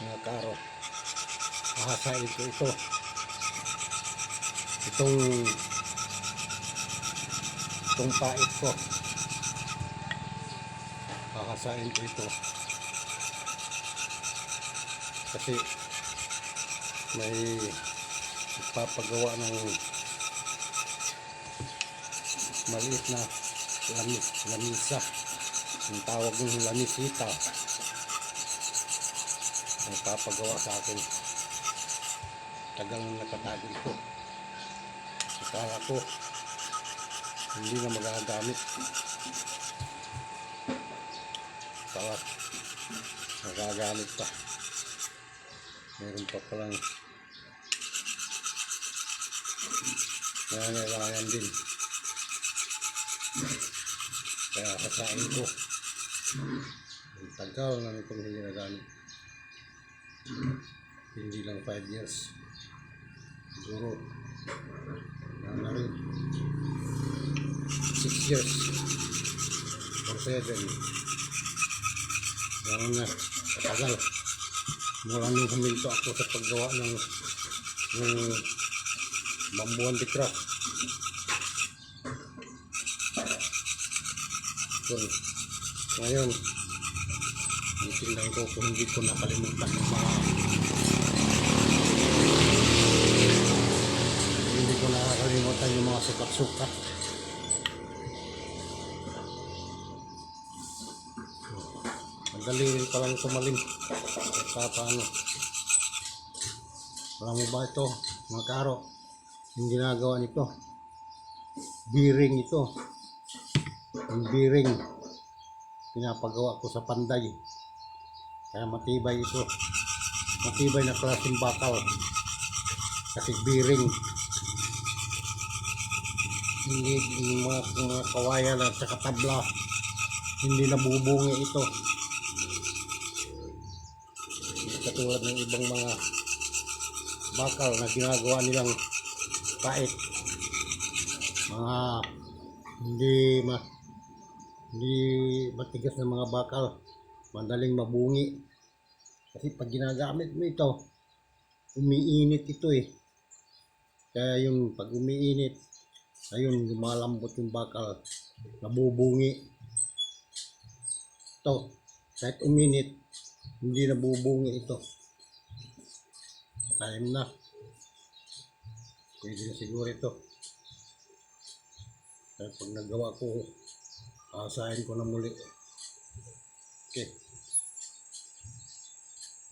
mga karo. Hahasain ko ito. Itong itong pait ko. Hahasain ko ito. Kasi may ipapagawa ng maliit na lamis, lamisa. Ang tawag ng lamisita ang papagawa sa akin. Tagal na nakatago ito akala ko hindi na magagamit. Pala magagamit pa. Meron pa palang nangangailangan din. Kaya kasain ko. Ang tagal na nitong hindi nagamit hindi lang 5 years. Siguro na na rin. 6 years. Or 7 Ganun na, katagal. Mula nung huminto ako sa paggawa ng, ng bambuan de craft. So, ngayon, titingnan ko kung hindi ko nakalimutan yung mga hindi ko nakakalimutan yung mga sukat-sukat. Madali rin palang tumalim. Sa paano. Alam mo ba ito, mga karo? Yung ginagawa nito. Bearing ito. Yung bearing. Pinapagawa ko sa panday. Kaya matibay ito. Matibay na klaseng bakal. Kasi bearing. Hindi yung mga, mga kawayan at saka tabla. Hindi nabubungi ito. katulad ng ibang mga bakal na ginagawa nilang pait mga hindi ma hindi matigas na mga bakal madaling mabungi kasi pag ginagamit mo ito umiinit ito eh kaya yung pag umiinit ayun lumalambot yung bakal nabubungi ito kahit uminit hindi nabubungi ito. Time na. Pwede na siguro ito. Kaya pag nagawa ko, asahin ko na muli. Okay.